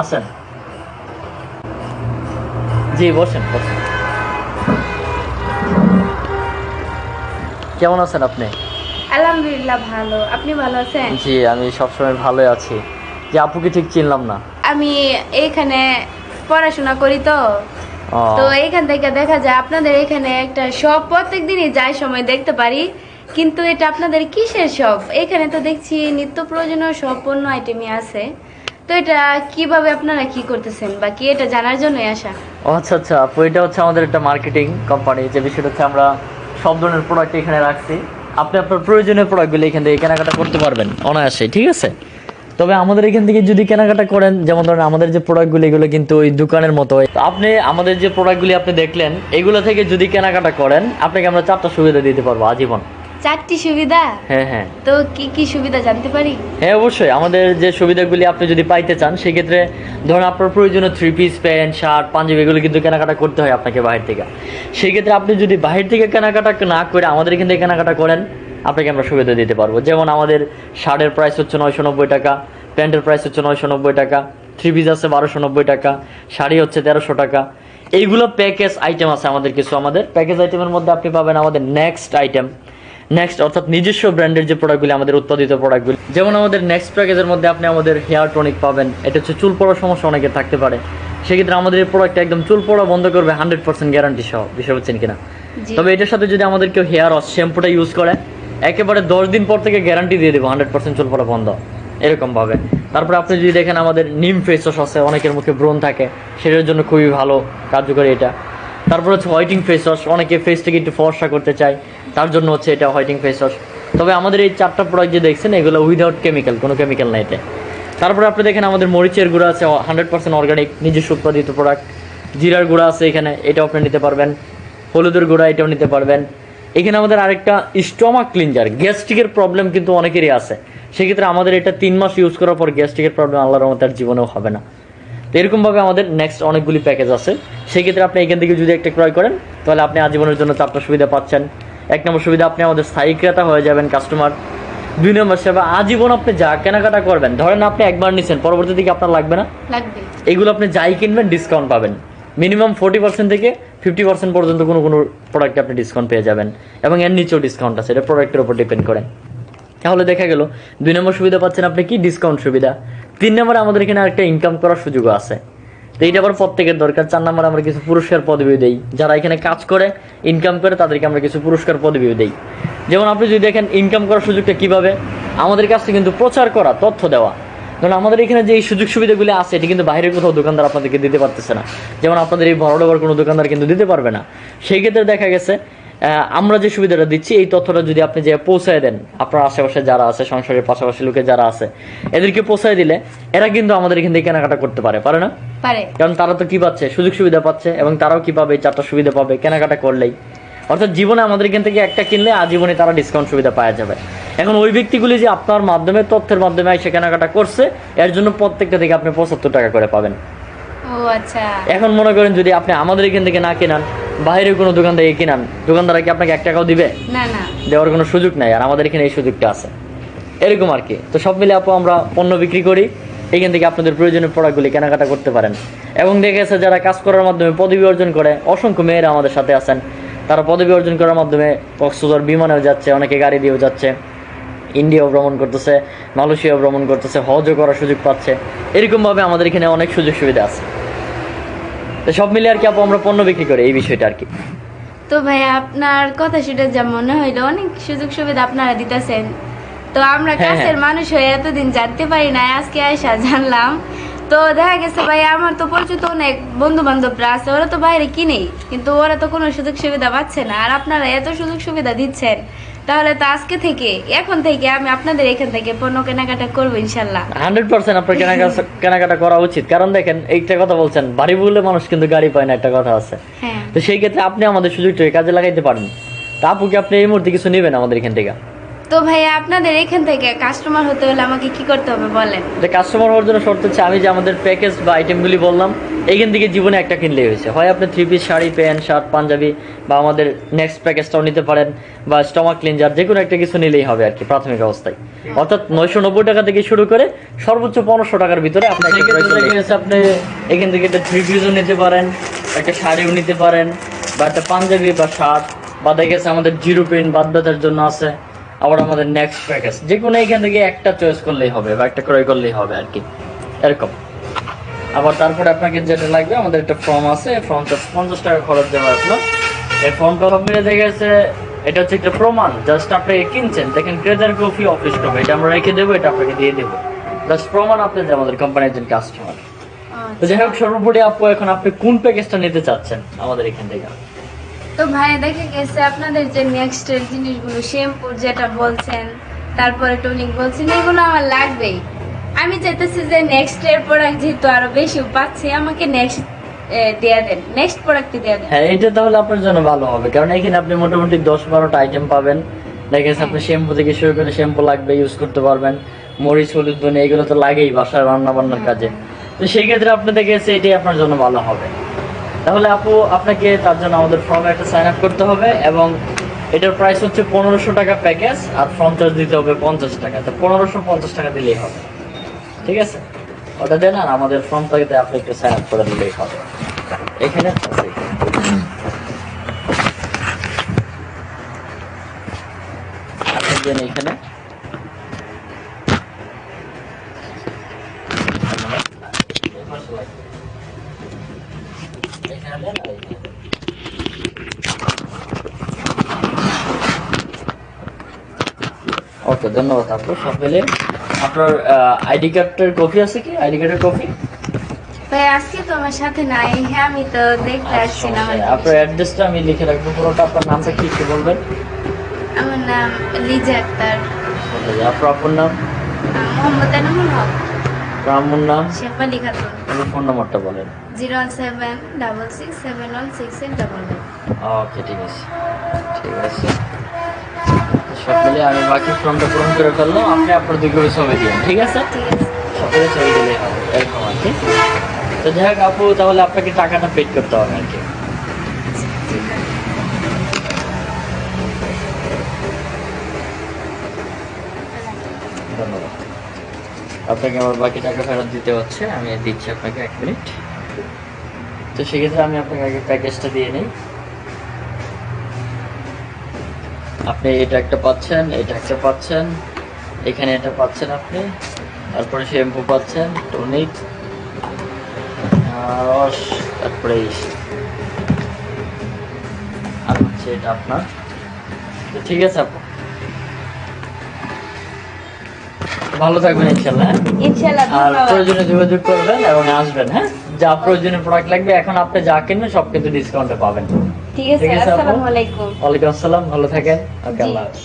আসেন। জি বসেন বসেন। কেমন আছেন আপনি? আলহামদুলিল্লাহ ভালো। আপনি ভালো আছেন? জি আমি সবসময় ভালোই আছি। যে আপুকে ঠিক চিনলাম না? আমি এইখানে পড়াশোনা করি তো। তো এইখান থেকে দেখা যায় আপনাদের এখানে একটা শপ প্রত্যেক দিনই যায় সময় দেখতে পারি। কিন্তু এটা আপনাদের কিসের শপ? এখানে তো দেখছি নিত্য প্রয়োজনীয় সব পণ্য আইটেমই আছে। তো এটা কীভাবে আপনারা কি করতেছেন? বা কি এটা জানার জন্যই আসা আচ্ছা আচ্ছা। আপু, এটা হচ্ছে আমাদের একটা মার্কেটিং কোম্পানি যে বিষয়টা হচ্ছে আমরা সব ধরনের প্রোডাক্ট এখানে রাখছি। আপনি আপনার প্রয়োজনীয় প্রোডাক্টগুলো এখান থেকে কেনাকাটা করতে পারবেন অনায়াসে ঠিক আছে? তবে আমাদের এখান থেকে যদি কেনাকাটা করেন, যেমন ধরেন আমাদের যে প্রোডাক্টগুলি এগুলো কিন্তু ওই দোকানের মতো। আপনি আমাদের যে প্রোডাক্টগুলি আপনি দেখলেন, এগুলো থেকে যদি কেনাকাটা করেন, আপনাকে আমরা চারটা সুবিধা দিতে পারব আজীবন। চারটি সুবিধা? হ্যাঁ হ্যাঁ। তো কি কি সুবিধা জানতে পারি? হ্যাঁ অবশ্যই। আমাদের যে সুবিধাগুলি আপনি যদি পাইতে চান সেক্ষেত্রে ধরুন আপনার প্রয়োজনীয় three piece pant shirt Punjabi এগুলো কিন্তু কেনাকাটা করতে হয় আপনাকে বাহির থেকে। সেই ক্ষেত্রে আপনি যদি বাহির থেকে কেনাকাটা না করে আমাদের এখান থেকে কেনাকাটা করেন আপনাকে আমরা সুবিধা দিতে পারব। যেমন আমাদের শার্টের প্রাইস হচ্ছে নয়শো নব্বই টাকা প্যান্টের প্রাইস হচ্ছে নয়শো নব্বই টাকা থ্রি পিস আছে বারোশো নব্বই টাকা শাড়ি হচ্ছে তেরোশো টাকা। এইগুলো প্যাকেজ আইটেম আছে আমাদের কিছু। আমাদের প্যাকেজ আইটেমের মধ্যে আপনি পাবেন আমাদের নেক্সট আইটেম নেক্সট অর্থাৎ নিজস্ব ব্র্যান্ডের যে প্রোডাক্টগুলি আমাদের উৎপাদিত প্রোডাক্টগুলি যেমন আমাদের নেক্সট প্যাকেজের মধ্যে আপনি আমাদের হেয়ার টনিক পাবেন। এটা হচ্ছে চুল পড়ার সমস্যা অনেকের থাকতে পারে। সেক্ষেত্রে আমাদের এই প্রোডাক্টটা একদম চুল পড়া বন্ধ করবে হান্ড্রেড পার্সেন্ট গ্যারান্টি সহ। বিষয় হচ্ছেন কিনা? তবে এটার সাথে যদি আমাদের কেউ হেয়ার ওয়াশ শ্যাম্পুটা ইউজ করে একেবারে দশ দিন পর থেকে গ্যারান্টি দিয়ে দেবো হান্ড্রেড পার্সেন্ট চুল পড়া বন্ধ। এরকম ভাবে। তারপরে আপনি যদি দেখেন আমাদের নিম ফেস ওয়াশ আছে অনেকের মুখে ব্রণ থাকে সেটার জন্য খুবই ভালো কার্যকরী এটা। তারপর হচ্ছে হোয়াইটিং ফেস ওয়াশ অনেকে ফেসটাকে একটু ফর্সা করতে চায়, তার জন্য হচ্ছে এটা হোয়াইটিং ফেস ওয়াশ তবে আমাদের এই চারটা প্রোডাক্ট যে দেখছেন, এগুলো উইদাউট কেমিক্যাল কোনো কেমিক্যাল নাই এতে। তারপরে আপনি দেখেন আমাদের মরিচের গুঁড়া আছে হান্ড্রেড পার্সেন্ট অর্গানিক নিজস্ব উৎপাদিত প্রোডাক্ট জিরার গুঁড়া আছে এখানে, এটাও আপনি নিতে পারবেন। হলুদের গুঁড়া, এটাও নিতে পারবেন। এখানে আমাদের আরেকটা স্টমাক ক্লিনজার গ্যাস্ট্রিকের প্রবলেম কিন্তু অনেকেরই আছে। সেক্ষেত্রে আমাদের এটা তিন মাস ইউজ করার পর গ্যাস্ট্রিকের প্রবলেম আল্লাহর রহমতে আর জীবনেও হবে না। তো এরকমভাবে আমাদের নেক্সট অনেকগুলি প্যাকেজ আছে। সেই ক্ষেত্রে আপনি এখান থেকে যদি একটা ক্রয় করেন তাহলে আপনি আজীবনের জন্য চারটা সুবিধা পাচ্ছেন। এক নম্বর সুবিধা আপনি আমাদের স্থায়ী ক্রেতা হয়ে যাবেন কাস্টমার দুই নম্বর সেবা আজীবন আপনি যা কেনাকাটা করবেন ধরেন আপনি একবার নিছেন পরবর্তী থেকে আপনার লাগবে না? লাগবে। এগুলো আপনি যাই কিনবেন ডিসকাউন্ট পাবেন। মিনিমাম ফোর্টি পার্সেন্ট থেকে ফিফটি পার্সেন্ট পর্যন্ত কোনো কোনো প্রোডাক্টে আপনি ডিসকাউন্ট পেয়ে যাবেন। এবং এর নিচেও ডিসকাউন্ট আছে এটা প্রোডাক্টের উপর ডিপেন্ড করে। তাহলে দেখা গেল দুই নম্বর সুবিধা পাচ্ছেন আপনি কি? ডিসকাউন্ট সুবিধা। তিন নম্বরে আমাদের এখানে আরেকটা ইনকাম করার সুযোগও আছে। তো এইটা আবার প্রত্যেকের দরকার। চার নম্বরে আমরা কিছু পুরস্কার পদবিও দেই। যারা এখানে কাজ করে ইনকাম করে, তাদেরকে আমরা কিছু পুরস্কার পদবিও দেই। যেমন আপনি যদি দেখেন ইনকাম করার সুযোগটা কীভাবে? আমাদের কাছে কিন্তু প্রচার করা, তথ্য দেওয়া। কারণ আমাদের এখানে যে এই সুযোগ সুবিধাগুলি আছে, এটি কিন্তু বাইরের কোথাও দোকানদার আপনাদেরকে দিতে পারতেছে না। যেমন আপনাদের এই বড় বড় কোনো দোকানদার কিন্তু দিতে পারবে না। সেই ক্ষেত্রে দেখা গেছে আমরা যে সুবিধাটা দিচ্ছি এই তথ্যটা যদি আপনি যে পৌঁছায় দেন আপনার আশেপাশে যারা আছে সংসারের পাশাপাশি লোকে যারা আছে এদেরকে পৌঁছায় দিলে এরা কিন্তু আমাদের এখান থেকে কেনাকাটা করতে পারে পারে না? পারে। কারণ তারা তো কি পাচ্ছে? সুযোগ সুবিধা পাচ্ছে এবং তারাও কি পাবে? চারটা সুবিধা পাবে কেনাকাটা করলেই। অর্থাৎ জীবনে আমাদের এখান থেকে একটা কিনলে আজীবনে তারা ডিসকাউন্ট সুবিধা পাওয়া যাবে। এখন ওই ব্যক্তিগুলি যে আপনার মাধ্যমে তথ্যের মাধ্যমে এসে কেনাকাটা করছে এর জন্য প্রত্যেকটা থেকে আপনি পঁচাত্তর টাকা করে পাবেন। ও আচ্ছা। এখন মনে করেন যদি আপনি আমাদের এখান থেকে না কেনান বাইরে কোনো দোকান থেকে কিনান দোকানদার কি আপনাকে এক টাকাও দিবে? না না। দেওয়ার কোনো সুযোগ নাই আর আমাদের এখানে এই সুযোগটা আছে। এরকম আর কি। তো সব মিলে আপু আমরা পণ্য বিক্রি করি এখান থেকে আপনাদের প্রয়োজনীয় প্রোডাক্টগুলি কেনাকাটা করতে পারেন। এবং দেখে গেছে যারা কাজ করার মাধ্যমে পদবি অর্জন করে অসংখ্য মেয়েরা আমাদের সাথে আছেন। তারা পদবি অর্জন করার মাধ্যমে কক্সবাজার বিমানেও যাচ্ছে অনেকে গাড়ি দিয়েও যাচ্ছে। ইন্ডিয়াও ভ্রমণ করতেছে মালয়েশিয়াও ভ্রমণ করতেছে হজও করার সুযোগ পাচ্ছে। এরকমভাবে আমাদের এখানে অনেক সুযোগ সুবিধা আছে। তো সব মিলে আর কি আপু আমরা পণ্য বিক্রি করি এই বিষয়টা আর কি। তো ভাই আপনার কথা শুনে যা মনে হইল অনেক সুযোগ সুবিধা আপনারা দিতেছেন। তো আমরা হ্যাঁ, হ্যাঁ। কাছের মানুষ হয়ে এতদিন জানতে পারি না আজকে আয়সা জানলাম। তো দেখা গেছে ভাই আমার তো পরিচিত অনেক বন্ধু বান্ধবরা আছে ওরা তো বাইরে কিনেই কিন্তু ওরা তো কোনো সুযোগ সুবিধা পাচ্ছে না। আর আপনারা এত সুযোগ সুবিধা দিচ্ছেন তাহলে তো আজকে থেকে এখন থেকে আমি আপনাদের এখান থেকে পণ্য কেনাকাটা করব ইনশাল্লাহ। হান্ড্রেড পার্সেন্ট আপনার কেনাকাটা কেনাকাটা করা উচিত। কারণ দেখেন এইটা কথা বলছেন বাড়ি বলে মানুষ কিন্তু গাড়ি পায় না একটা কথা আছে। হ্যাঁ। তো সেই ক্ষেত্রে আপনি আমাদের সুযোগটা কাজে লাগাইতে পারেন। তা আপুকে আপনি এই মুহূর্তে কিছু নেবেন আমাদের এখান থেকে? তো ভাইয়া আপনাদের এখান থেকে কাস্টমার হতে হলে আমাকে কি করতে হবে বলেন? যে কাস্টমার হওয়ার জন্য শর্ত হচ্ছে আমি যে আমাদের প্যাকেজ বা আইটেমগুলি বললাম এইখান থেকে জীবনে একটা কিনলেই হয়েছে। হয় আপনি three piece sari pant shirt Punjabi বা আমাদের নেক্সট প্যাকেজটাও নিতে পারেন বা স্টমাক ক্লিনজার যে কোনো একটা কিছু নিলেই হবে আর কি প্রাথমিক অবস্থায়। অর্থাৎ নয়শো নব্বই টাকা থেকে শুরু করে সর্বোচ্চ পনেরোশো টাকার ভিতরে আপনি। আপনি এখান থেকে একটা থ্রি পিসও নিতে পারেন একটা শাড়িও নিতে পারেন বা একটা পাঞ্জাবি বা শার্ট বা দেখেছে আমাদের জিরো পেন বাদ ব্যথার জন্য আছে। আবার আমাদের নেক্সট প্যাকেজ যে কোনো এখান থেকে একটা চয়েস করলেই হবে বা একটা ক্রয় করলেই হবে আর কি। এরকম। আবার তারপরে আপনাকে যেটা লাগবে, আমাদের একটা ফর্ম আছে ফর্মটা পঞ্চাশ টাকা খরচ দেওয়া আপনার এই ফর্মটা সব মিলে দেখে গেছে এটা হচ্ছে একটা প্রমাণ জাস্ট আপনি কিনছেন। দেখেন ক্রেতার কপি অফিস কপি এটা আমরা রেখে দেবো, এটা আপনাকে দিয়ে দেবো। জাস্ট প্রমাণ আপনি যে আমাদের কোম্পানির একজন কাস্টমার তো যাই হোক, সর্বোপরি আপু, এখন আপনি কোন প্যাকেজটা নিতে চাচ্ছেন আমাদের এখান থেকে? তো ভাই দেখে গেছে আপনাদের যে নেক্সট এর জিনিসগুলো শ্যাম্পু যেটা বলছেন তারপরে টনিক বলছেন এগুলো আমার লাগবেই। আমি চাইতেছি যে নেক্সট এর প্রোডাক্ট যেহেতু আরও বেশি পাচ্ছি আমাকে নেক্সট দেয়া দেন। নেক্সট প্রোডাক্টটি দেয়া দেন। হ্যাঁ এটা তাহলে আপনার জন্য ভালো হবে। কারণ এখানে আপনি মোটামুটি দশ বারোটা আইটেম পাবেন। দেখে গেছে আপনি শ্যাম্পু থেকে শুরু করে শ্যাম্পু লাগবে ইউজ করতে পারবেন। মরিচ হলুদ ধনে এগুলো তো লাগেই রান্না বান্নার কাজে। তো সেই ক্ষেত্রে আপনি দেখে গেছে এটাই আপনার জন্য ভালো হবে। তাহলে আপু, আপনাকে তার জন্য আমাদের ফর্মে একটা সাইন আপ করতে হবে এবং এটার প্রাইস হচ্ছে পনেরোশো টাকা প্যাকেজ আর ফর্ম চার্জ দিতে হবে পঞ্চাশ টাকা। তো পনেরোশো পঞ্চাশ টাকা দিলেই হবে। ঠিক আছে? ওটা দেন আর আমাদের ফর্মটাকে আপনি একটু সাইন আপ করে দিলেই হবে। এখানে আছে। এখানে। ওকে ধন্যবাদ আপু। সব মিলে আপনার আইডি কার্ডের কপি আছে কি? আইডি কার্ডের কপি ভাই আজকে তো আমার সাথে নাই। হ্যাঁ আমি তো দেখতে আসছি না আমার আপনার অ্যাড্রেসটা আমি লিখে রাখব। পুরোটা আপনার নামটা কি একটু বলবেন? আমার নাম লিজা আক্তার। আপনার আপুর নাম? মোহাম্মদ এনামুল হক। নাম? শেফালি খাতুন। আপনি ফোন নাম্বারটা বলেন। Zero seven double six seven one six eight double okay ঠিক আছে। ঠিক আছে। সব মিলে আমি বাকি ফর্মটা পূরণ করে ফেললাম। আপনি আপনার দুই কপি ছবি দিন ঠিক আছে? সকলে ছবি দিলেই হবে, এরকম আর কি। তো যাই হোক, আপু, তাহলে আপনাকে টাকাটা পেড করতে হবে আর কি। ধন্যবাদ। আপনাকে আমার বাকি টাকা ফেরত দিতে হচ্ছে, আমি দিচ্ছি আপনাকে এক মিনিট। তো সেক্ষেত্রে আমি আপনাকে আগে প্যাকেজটা দিয়ে নিই। আপনি এটা একটা পাচ্ছেন এটা একটা পাচ্ছেন এখানে এটা পাচ্ছেন আপনি তারপরে শ্যাম্পু পাচ্ছেন টনিক রস তারপরে আর হচ্ছে এটা আপনার। তো ঠিক আছে আপু। ভালো থাকবেন ইনশাল্লাহ হ্যাঁ? আর প্রয়োজনে যোগাযোগ করবেন এবং আসবেন হ্যাঁ? যা প্রয়োজনীয় প্রোডাক্ট লাগবে এখন আপনি যা কিনবেন সব কিন্তু ডিসকাউন্টে পাবেন। ঠিক আছে? আসসালামু আলাইকুম ওয়ালাইকুম আসসালাম ভালো থাকেন ওকে আল্লাহ হাফেজ।